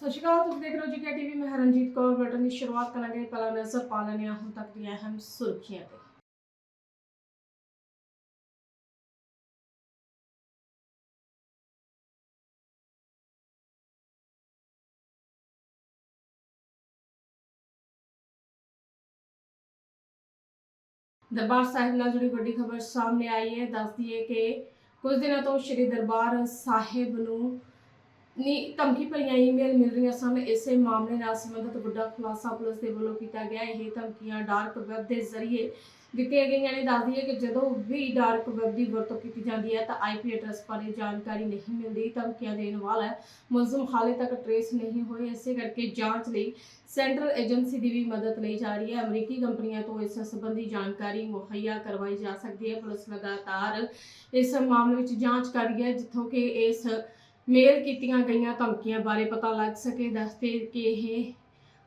ਸ਼੍ਰੀ ਅਕਾਲ, ਤੁਸੀਂ ਦੇਖ ਰਹੇ ਹੋ ਜੀਕੇ ਟੀਵੀ ਮੈਂ ਹਰਨਜੀਤ ਕੌਰ। ਬਟਨ ਦੀ ਸ਼ੁਰੂਆਤ ਕਰਾਂਗੇ ਪਹਿਲਾਂ ਨਜ਼ਰ ਪਾ ਲੈਂਦੇ ਹਾਂ, ਹੁਣ ਤੱਕ ਦੀਆਂ ਅਹਿਮ ਸੁਰਖੀਆਂ ਤੇ। ਦਰਬਾਰ ਸਾਹਿਬ ਨਾਲ ਜੁੜੀ ਵੱਡੀ ਖਬਰ ਸਾਹਮਣੇ ਆਈ ਹੈ। ਦੱਸਦੀ ਹੈ ਕਿ ਕੁਝ ਦਿਨਾਂ ਤੋਂ ਸ਼੍ਰੀ ਦਰਬਾਰ ਸਾਹਿਬ ਨੂੰ ਨੀ, ਧਮਕੀ ਭਰੀਆਂ ਈਮੇਲ ਮਿਲ ਰਹੀਆਂ ਸਨ। ਇਸੇ ਮਾਮਲੇ ਨਾਲ ਸੰਬੰਧਿਤ ਵੱਡਾ ਖੁਲਾਸਾ ਪੁਲਿਸ ਦੇ ਵੱਲੋਂ ਕੀਤਾ ਗਿਆ। ਇਹ ਧਮਕੀਆਂ ਡਾਰਕ ਵੈਬ ਦੇ ਜ਼ਰੀਏ ਦਿੱਤੀਆਂ ਗਈਆਂ ਨੇ। ਦੱਸਦੀ ਹੈ ਕਿ ਜਦੋਂ ਵੀ ਡਾਰਕ ਵੈਬ ਦੀ ਵਰਤੋਂ ਕੀਤੀ ਜਾਂਦੀ ਹੈ ਤਾਂ ਆਈਪੀ ਐਡਰੈਸ ਬਾਰੇ ਜਾਣਕਾਰੀ ਨਹੀਂ ਮਿਲਦੀ। ਧਮਕੀਆਂ ਦੇਣ ਵਾਲਾ ਮੁਲਜ਼ਮ ਹਾਲੇ ਤੱਕ ਟਰੇਸ ਨਹੀਂ ਹੋਏ। ਇਸੇ ਕਰਕੇ ਜਾਂਚ ਲਈ ਸੈਂਟਰਲ ਏਜੰਸੀ ਦੀ ਵੀ ਮਦਦ ਲਈ ਜਾ ਰਹੀ ਹੈ। ਅਮਰੀਕੀ ਕੰਪਨੀਆਂ ਤੋਂ ਇਸ ਸੰਬੰਧੀ ਜਾਣਕਾਰੀ ਮੁਹੱਈਆ ਕਰਵਾਈ ਜਾ ਸਕਦੀ ਹੈ। ਪੁਲਿਸ ਲਗਾਤਾਰ ਇਸ ਮਾਮਲੇ ਵਿੱਚ ਜਾਂਚ ਕਰ ਰਹੀ ਹੈ, ਜਿੱਥੋਂ ਕਿ ਇਸ ਮੇਲ ਕੀਤੀਆਂ ਗਈਆਂ ਧਮਕੀਆਂ ਬਾਰੇ ਪਤਾ ਲੱਗ ਸਕੇ ਦੱਸਦੇ ਕਿ ਇਹ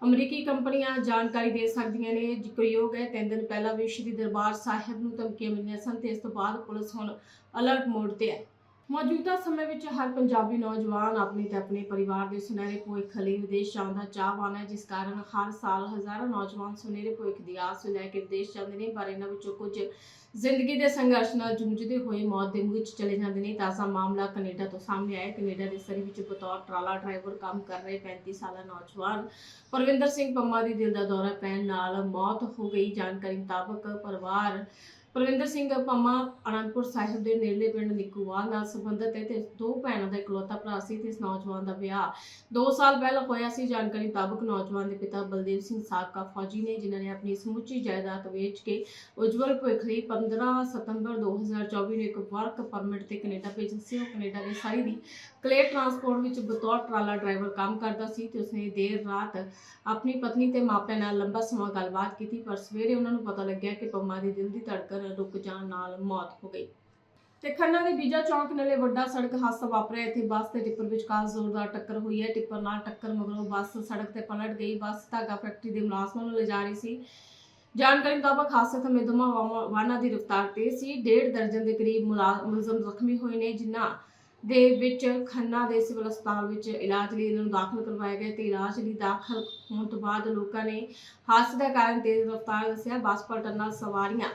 ਅਮਰੀਕੀ ਕੰਪਨੀਆਂ ਜਾਣਕਾਰੀ ਦੇ ਸਕਦੀਆਂ ਨੇ। ਜ਼ਿਕਰਯੋਗ ਹੈ, ਤਿੰਨ ਦਿਨ ਪਹਿਲਾਂ ਵੀ ਸ਼੍ਰੀ ਦਰਬਾਰ ਸਾਹਿਬ ਨੂੰ ਧਮਕੀਆਂ ਮਿਲੀਆਂ ਸਨ ਤੇ ਇਸ ਤੋਂ ਬਾਅਦ ਪੁਲਿਸ ਹੁਣ ਅਲਰਟ ਮੋਡ ਤੇ ਹੈ। ਮੌਜੂਦਾ ਸਮੇਂ ਵਿੱਚ ਹਰ ਪੰਜਾਬੀ ਨੌਜਵਾਨ ਆਪਣੇ ਤੇ ਆਪਣੇ ਪਰਿਵਾਰ ਦੇ ਸੁਨਹਿਰੇ ਭਵਿੱਖ ਲਈ ਵਿਦੇਸ਼ ਜਾਣ ਦਾ ਚਾਹਵਾਨ ਹੈ, ਜਿਸ ਕਾਰਨ ਹਰ ਸਾਲ ਹਜ਼ਾਰਾਂ ਨੌਜਵਾਨ ਸੁਨਹਿਰੇ ਭਵਿੱਖ ਦੀ ਆਸ ਲੈ ਕੇ ਵਿਦੇਸ਼ ਜਾਂਦੇ ਨੇ, ਪਰ ਇਹਨਾਂ ਵਿੱਚੋਂ ਕੁਝ ਜ਼ਿੰਦਗੀ ਦੇ ਸੰਘਰਸ਼ ਨਾਲ ਜੂਝਦੇ ਹੋਏ ਮੌਤ ਦੇ ਮੂੰਹ ਵਿੱਚ ਚਲੇ ਜਾਂਦੇ ਨੇ। ਤਾਜ਼ਾ ਮਾਮਲਾ ਕੈਨੇਡਾ ਤੋਂ ਸਾਹਮਣੇ ਆਇਆ ਕੈਨੇਡਾ ਦੇ ਸਰੀ ਵਿੱਚ ਬਤੌਰ ਟਰਾਲਾ ਡਰਾਈਵਰ ਕੰਮ ਕਰ ਰਹੇ 35 ਸਾਲਾ ਨੌਜਵਾਨ ਪਰਵਿੰਦਰ ਸਿੰਘ ਪੰਮਾ ਦੀ ਦਿਲ ਦਾ ਦੌਰਾ ਪੈਣ ਨਾਲ ਮੌਤ ਹੋ ਗਈ। ਜਾਣਕਾਰੀ ਮੁਤਾਬਕ ਪਰਿਵਾਰ ਪਰਵਿੰਦਰ ਸਿੰਘ ਪੰਮਾ ਅਨੰਦਪੁਰ ਸਾਹਿਬ ਦੇ ਨੇੜਲੇ ਪਿੰਡ ਨਿੱਕੂਵਾਲ ਨਾਲ ਸੰਬੰਧਿਤ ਹੈ ਤੇ ਦੋ ਭੈਣਾਂ ਦਾ ਇਕਲੌਤਾ ਭਰਾ ਸੀ ਤੇ ਇਸ ਨੌਜਵਾਨ ਦਾ ਵਿਆਹ 2 ਸਾਲ ਪਹਿਲਾਂ ਹੋਇਆ ਸੀ। ਜਾਣਕਾਰੀ ਮੁਤਾਬਕ ਨੌਜਵਾਨ ਦੇ ਪਿਤਾ ਬਲਦੇਵ ਸਿੰਘ ਸਾਬਕਾ ਫੌਜੀ ਨੇ, ਜਿਨ੍ਹਾਂ ਨੇ ਆਪਣੀ ਸਮੁੱਚੀ ਜਾਇਦਾਦ ਵੇਚ ਕੇ ਉਜਵਲ ਭਵਿੱਖ ਲਈ 15 ਸਤੰਬਰ 2024 ਨੂੰ ਇੱਕ ਵਰਕ ਪਰਮਿਟ ਤੇ ਕੈਨੇਡਾ ਭੇਜਿਆ ਸੀ। ਉਹ ਕੈਨੇਡਾ ਦੇ ਸਾਰੀ ਦੀ ਕਲੇ ਟਰਾਂਸਪੋਰਟ ਵਿੱਚ ਬਤੌਰ ਟਰਾਲਾ ਡਰਾਈਵਰ ਕੰਮ ਕਰਦਾ ਸੀ ਤੇ ਉਸਨੇ ਦੇਰ ਰਾਤ ਆਪਣੀ ਪਤਨੀ ਤੇ ਮਾਪਿਆਂ ਨਾਲ ਲੰਬਾ ਸਮਾਂ ਗੱਲਬਾਤ ਕੀਤੀ। ਪਰ ਸਵੇਰੇ ਉਹਨਾਂ ਨੂੰ ਪਤਾ ਲੱਗਿਆ ਕਿ ਪੰਮਾ ਦੀ ਦਿਲ ਦੀ ਧੜਕਨ ਰੁਕ ਜਾਣ ਨਾਲ ਮੌਤ ਹੋ ਗਈ। ਤੇ ਖੰਨਾ ਦੇ ਬੀਜਾ ਚੌਂਕ ਨੇੜੇ ਵੱਡਾ ਸੜਕ ਹਾਦਸਾ ਵਾਪਰਿਆ। ਇੱਥੇ ਬੱਸ ਤੇ ਟਿੱਪਰ ਵਿਚਕਾਰ ਜ਼ੋਰਦਾਰ ਟੱਕਰ ਹੋਈ ਹੈ। ਟਿੱਪਰ ਨਾਲ ਟੱਕਰ ਮਗਰੋਂ ਬੱਸ ਸੜਕ ਤੇ ਪਲਟ ਗਈ। ਬੱਸ ਧਾਗਾ ਫੈਕਟਰੀ ਦੇ ਮੁਲਾਜ਼ਮਾਂ ਨੂੰ ਲਿਜਾ ਰਹੀ ਸੀ। ਜਾਣਕਾਰੀ ਮੁਤਾਬਕ ਹਾਦਸੇ ਸਮੇਂ ਦੋਵਾਂ ਵਾਹਨਾਂ ਦੀ ਰਫ਼ਤਾਰ ਤੇਜ਼ ਸੀ। ਡੇਢ ਦਰਜਨ ਦੇ ਕਰੀਬ ਮੁਲਾ- ਮੁਲਜ਼ਮ ਜ਼ਖਮੀ ਹੋਏ ਨੇ, ਜਿਨ੍ਹਾਂ ਦੇ ਵਿੱਚ ਖੰਨਾ ਦੇ ਸਿਵਲ ਹਸਪਤਾਲ ਵਿੱਚ ਇਲਾਜ ਲਈ ਇਹਨਾਂ ਨੂੰ ਦਾਖਲ ਕਰਵਾਇਆ ਗਿਆ ਤੇ ਇਲਾਜ ਲਈ ਦਾਖਲ ਹੋਣ ਤੋਂ ਬਾਅਦ ਲੋਕਾਂ ਨੇ ਹਾਦਸੇ ਦਾ ਕਾਰਨ ਤੇਜ਼ ਰਫ਼ਤਾਰ ਦੱਸਿਆ। ਬੱਸ ਪਲਟਣ ਨਾਲ ਸਵਾਰੀਆਂ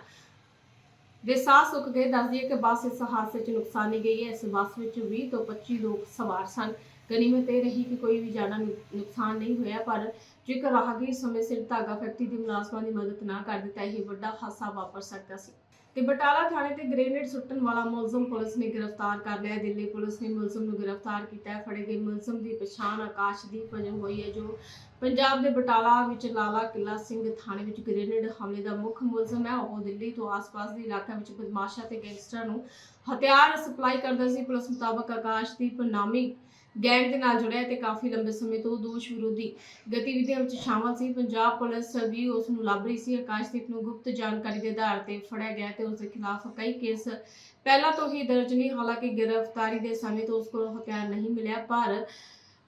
ਦੇ ਸਾਹ ਸੁੱਕ ਗਏ, ਦੱਸਦੀ ਹੈ ਕਿ ਬੱਸ ਇਸ ਹਾਦਸੇ 'ਚ ਨੁਕਸਾਨੀ ਗਈ ਹੈ। ਇਸ ਬੱਸ ਵਿੱਚ 20 ਤੋਂ 25 ਲੋਕ ਸਵਾਰ ਸਨ। ਗਨੀਮਤ ਇਹ ਰਹੀ ਕਿ ਕੋਈ ਵੀ ਜਾਨਾਂ ਨੁਕਸਾਨ ਨਹੀਂ ਹੋਇਆ, ਪਰ ਜੇਕਰ ਰਾਹਗੀਰ ਸਮੇਂ ਸਿਰ ਧਾਗਾ ਫੈਕਟਰੀ ਦੇ ਮੁਲਾਜ਼ਮਾਂ ਦੀ ਮਦਦ ਨਾ ਕਰ ਦਿੱਤਾ, ਇਹ ਵੱਡਾ ਹਾਦਸਾ ਵਾਪਰ ਸਕਦਾ ਸੀ। ਤੇ ਬਟਾਲਾ ਥਾਣੇ ਤੇ ਗ੍ਰੇਨੇਡ ਸੁੱਟਣ ਵਾਲਾ ਮੁਲਜ਼ਮ ਪੁਲਿਸ ਨੇ ਗ੍ਰਿਫਤਾਰ ਕਰ ਲਿਆ ਦਿੱਲੀ ਪੁਲਿਸ ਨੇ ਮੁਲਜ਼ਮ ਨੂੰ ਗ੍ਰਿਫਤਾਰ ਕੀਤਾ ਹੈ। ਫੜੇ ਗਏ ਮੁਲਜ਼ਮ ਦੀ ਪਛਾਣ ਆਕਾਸ਼ਦੀਪ ਵਜੋਂ ਹੋਈ ਹੈ, ਜੋ ਪੰਜਾਬ ਦੇ ਬਟਾਲਾ ਵਿੱਚ ਲਾਲਾ ਕਿਲਾ ਸਿੰਘ ਥਾਣੇ ਵਿੱਚ ਗ੍ਰੇਨੇਡ ਹਮਲੇ ਦਾ ਮੁੱਖ ਮੁਲਜ਼ਮ ਹੈ। ਉਹ ਦਿੱਲੀ ਤੋਂ ਆਸ-ਪਾਸ ਦੇ ਇਲਾਕਿਆਂ ਵਿੱਚ ਬਦਮਾਸ਼ਾਂ ਤੇ ਗੈਂਗਸਟਰਾਂ ਨੂੰ ਹਥਿਆਰ ਸਪਲਾਈ ਕਰਦਾ ਸੀ। ਪੁਲਿਸ ਮੁਤਾਬਕ ਆਕਾਸ਼ਦੀਪ ਨਾਮੀ ਗੈਂਗ ਦੇ ਨਾਲ ਜੁੜਿਆ ਹੈ ਤੇ ਕਾਫੀ ਲੰਬੇ ਸਮੇਂ ਤੋਂ ਦੋਸ਼ ਵਿਰੋਧੀ ਗਤੀਵਿਧੀਆਂ ਵਿੱਚ ਸ਼ਾਮਲ ਸੀ। ਪੰਜਾਬ ਪੁਲਿਸ ਵੀ ਉਸ ਨੂੰ ਲੱਭ ਰਹੀ ਸੀ। ਆਕਾਸ਼ਦੀਪ ਨੂੰ ਗੁਪਤ ਜਾਣਕਾਰੀ ਦੇ ਆਧਾਰ ਤੇ ਫੜਿਆ ਗਿਆ ਤੇ ਉਸ ਦੇ ਖਿਲਾਫ ਕਈ ਕੇਸ ਪਹਿਲਾਂ ਤੋਂ ਹੀ ਦਰਜ ਨੇ। ਹਾਲਾਂਕਿ ਗ੍ਰਿਫਤਾਰੀ ਦੇ ਸਮੇਂ ਤੋਂ ਉਸ ਕੋਲ ਹਥਿਆਰ ਨਹੀਂ ਮਿਲਿਆ, ਪਰ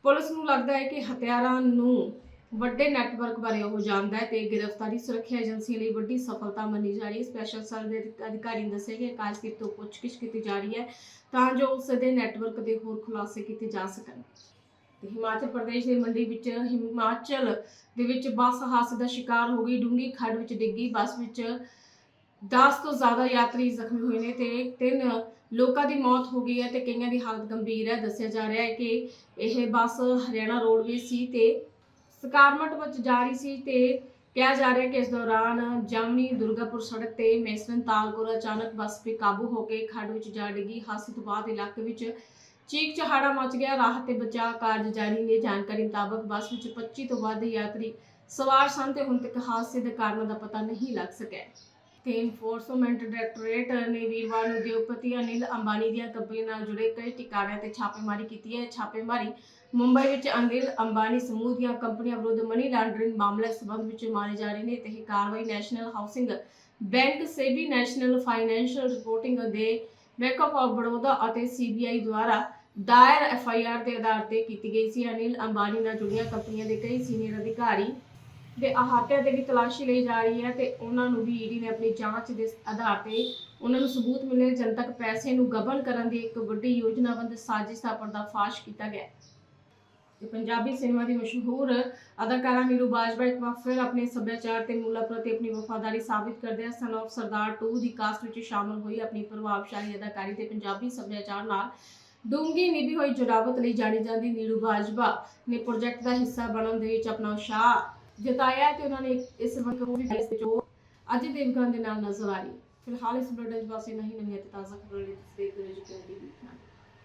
ਪੁਲਿਸ ਨੂੰ ਲੱਗਦਾ ਹੈ ਕਿ ਹਥਿਆਰਾਂ ਨੂੰ ਵੱਡੇ ਨੈਟਵਰਕ ਬਾਰੇ ਉਹ ਜਾਣਦਾ ਹੈ ਤੇ ਗ੍ਰਿਫਤਾਰੀ ਸੁਰੱਖਿਆ ਏਜੰਸੀਆਂ ਲਈ ਵੱਡੀ ਸਫਲਤਾ ਮੰਨੀ ਜਾ ਰਹੀ ਹੈ। ਸਪੈਸ਼ਲ ਸੈੱਲ ਦੇ ਅਧਿਕਾਰੀ ਨੇ ਦੱਸਿਆ ਕਿ ਆਕਾਸ਼ਦੀਪ ਤੋਂ ਪੁੱਛਗਿੱਛ ਕੀਤੀ ਜਾ ਰਹੀ ਹੈ ਤਾਂ ਜੋ ਉਸ ਦੇ ਨੈਟਵਰਕ ਦੇ ਹੋਰ ਖੁਲਾਸੇ ਕੀਤੇ ਜਾ ਸਕਣ। ਤੇ ਹਿਮਾਚਲ ਪ੍ਰਦੇਸ਼ ਦੇ ਮੰਡੀ ਵਿੱਚ ਹਿਮਾਚਲ ਦੇ ਵਿੱਚ ਬੱਸ ਹਾਦਸੇ ਦਾ ਸ਼ਿਕਾਰ ਹੋ ਗਈ। ਡੂੰਗੀ ਖੱਡ ਵਿੱਚ ਡਿੱਗੀ। ਬੱਸ ਵਿੱਚ 10 ਤੋਂ ਜ਼ਿਆਦਾ ਯਾਤਰੀ ਜ਼ਖਮੀ ਹੋਏ ਨੇ ਤੇ ਤਿੰਨ ਲੋਕਾਂ ਦੀ ਮੌਤ ਹੋ ਗਈ ਹੈ ਤੇ ਕਈਆਂ ਦੀ ਹਾਲਤ ਗੰਭੀਰ ਹੈ। ਦੱਸਿਆ ਜਾ ਰਿਹਾ ਹੈ ਕਿ ਇਹ ਬੱਸ ਹਰਿਆਣਾ ਰੋਡਵੇਜ਼ ਸੀ ਤੇ ਸਕਾਰਮਟ ਵਿੱਚ ਜਾ ਰਹੀ ਸੀ ਤੇ ਕਿਹਾ ਜਾ ਰਿਹਾ ਕਿ ਇਸ ਦੌਰਾਨ ਜਾਮਨੀ ਦੁਰਗਾਪੁਰ ਸੜਕ ਤੇ ਮੈਸਰਨ ਤਾਲਕੋਰ ਅਚਾਨਕ ਬੱਸ ਬੇਕਾਬੂ ਹੋ ਕੇ ਖੱਡ ਵਿੱਚ ਜਾ ਡਿੱਗੀ। ਹਾਦਸੇ ਤੋਂ ਬਾਅਦ ਇਲਾਕੇ ਵਿੱਚ ਚੀਕ ਚਹਾੜਾ ਮਚ ਗਿਆ। ਰਾਹਤ ਤੇ ਬਚਾਅ ਕਾਰਜ ਜਾਰੀ ਨੇ। ਜਾਣਕਾਰੀ ਮੁਤਾਬਕ ਬੱਸ ਵਿੱਚ 25 ਤੋਂ ਵੱਧ ਯਾਤਰੀ ਸਵਾਰ ਸਨ ਤੇ ਹੁਣ ਤੱਕ ਹਾਦਸੇ ਦੇ ਕਾਰਨਾਂ ਦਾ ਪਤਾ ਨਹੀਂ ਲੱਗ ਸਕਿਆ। ਤੇ ਇਨਫੋਰਸਮੈਂਟ ਡਾਇਰੈਕਟੋਰੇਟ ਨੇ ਵੀਰਵਾਰ ਨੂੰ ਉਦਯੋਗਪਤੀ, ਅਨਿਲ ਅੰਬਾਨੀ ਦੀਆਂ ਕੰਪਨੀਆਂ ਨਾਲ ਜੁੜੇ ਕਈ ਟਿਕਾਣਿਆਂ ਤੇ ਛਾਪੇਮਾਰੀ ਕੀਤੀ ਹੈ। ਛਾਪੇਮਾਰੀ ਮੁੰਬਈ ਵਿੱਚ ਅਨਿਲ ਅੰਬਾਨੀ ਸਮੂਹ ਦੀਆਂ ਕੰਪਨੀਆਂ ਵਿਰੁੱਧ ਮਨੀ ਲਾਂਡਰਿੰਗ ਮਾਮਲੇ ਸੰਬੰਧ ਵਿੱਚ ਮਾਰੇ ਜਾ ਰਹੇ ਨੇ ਤੇ ਇਹ ਕਾਰਵਾਈ national housing bank SEBI national financial reporting ਦੇ ਬੈਂਕ ਆਫ ਬੜੌਦਾ ਅਤੇ ਸੀਬੀਆਈ ਦੁਆਰਾ ਦਾਇਰ ਐਫਆਈਆਰ ਦੇ ਆਧਾਰ ਤੇ ਕੀਤੀ ਗਈ ਸੀ। ਅਨਿਲ ਅੰਬਾਨੀ ਨਾਲ ਜੁੜੀਆਂ ਕੰਪਨੀਆਂ ਦੇ ਕਈ ਸੀਨੀਅਰ ਅਧਿਕਾਰੀ ਦੇ ਅਹਾਤਿਆਂ ਤੇ ਵੀ ਤਲਾਸ਼ੀ ਲਈ ਜਾ ਰਹੀ ਹੈ ਤੇ ਉਹਨਾਂ ਨੂੰ ਵੀ ਈਡੀ ਨੇ ਆਪਣੀ ਜਾਂਚ ਦੇ ਆਧਾਰ ਤੇ ਉਹਨਾਂ ਨੂੰ ਸਬੂਤ ਮਿਲੇ ਜਨਤਕ ਪੈਸੇ ਨੂੰ ਗਬਨ ਕਰਨ ਦੀ ਇੱਕ ਵੱਡੀ ਯੋਜਨਾਬੰਦ ਸਾਜ਼ਿਸ਼ ਦਾ ਪਰਦਾਫਾਸ਼ ਕੀਤਾ ਗਿਆ ਤੇ ਪੰਜਾਬੀ ਸਿਨੇਮਾ ਦੀ ਮਸ਼ਹੂਰ ਅਦਾਕਾਰਾ ਨੀਰੂ ਬਾਜਵਾ ਇੱਕ ਵਾਰ ਫਿਰ ਆਪਣੇ ਸੱਭਿਆਚਾਰ ਤੇ ਮੂਲਾਂ ਪ੍ਰਤੀ ਆਪਣੀ ਵਫਾਦਾਰੀ ਸਾਬਿਤ ਕਰਦਿਆਂ son of Sardar 2 the caste ਵਿੱਚ ਸ਼ਾਮਲ ਹੋਈ ਆਪਣੀ ਪ੍ਰਭਾਵਸ਼ਾਲੀ ਅਦਾਕਾਰੀ ਤੇ ਪੰਜਾਬੀ ਸੱਭਿਆਚਾਰ ਨਾਲ ਡੂੰਘੀ ਨਿਭੀ ਹੋਈ ਜੁੜਾਵਤ ਲਈ ਜਾਣੀ ਜਾਂਦੀ ਨੀਰੂ ਬਾਜਵਾ ਨੇ ਪ੍ਰੋਜੈਕਟ ਦਾ ਹਿੱਸਾ ਬਣਨ ਦੇ ਵਿੱਚ ਆਪਣਾ ਉਤਸ਼ਾਹ ਜਤਾਇਆ ਤੇ ਉਹਨਾਂ ਨੇ ਇਸ ਵਕਤ ਉਹ ਵੀ ਇਸ ਵਿੱਚ ਅਜੇ ਦੇਵਗਨ ਦੇ ਨਾਲ ਨਜ਼ਰ ਆਈ ਫਿਲਹਾਲ ਇਸ ਬਲੱਡ ਵਾਸਤੇ ਨਹੀਂ, ਨਵੀਆਂ ਤੇ ਤਾਜ਼ਾ ਖਬਰਾਂ ਲਈ ਤਸਦੀਕ ਦੇ ਵਿੱਚ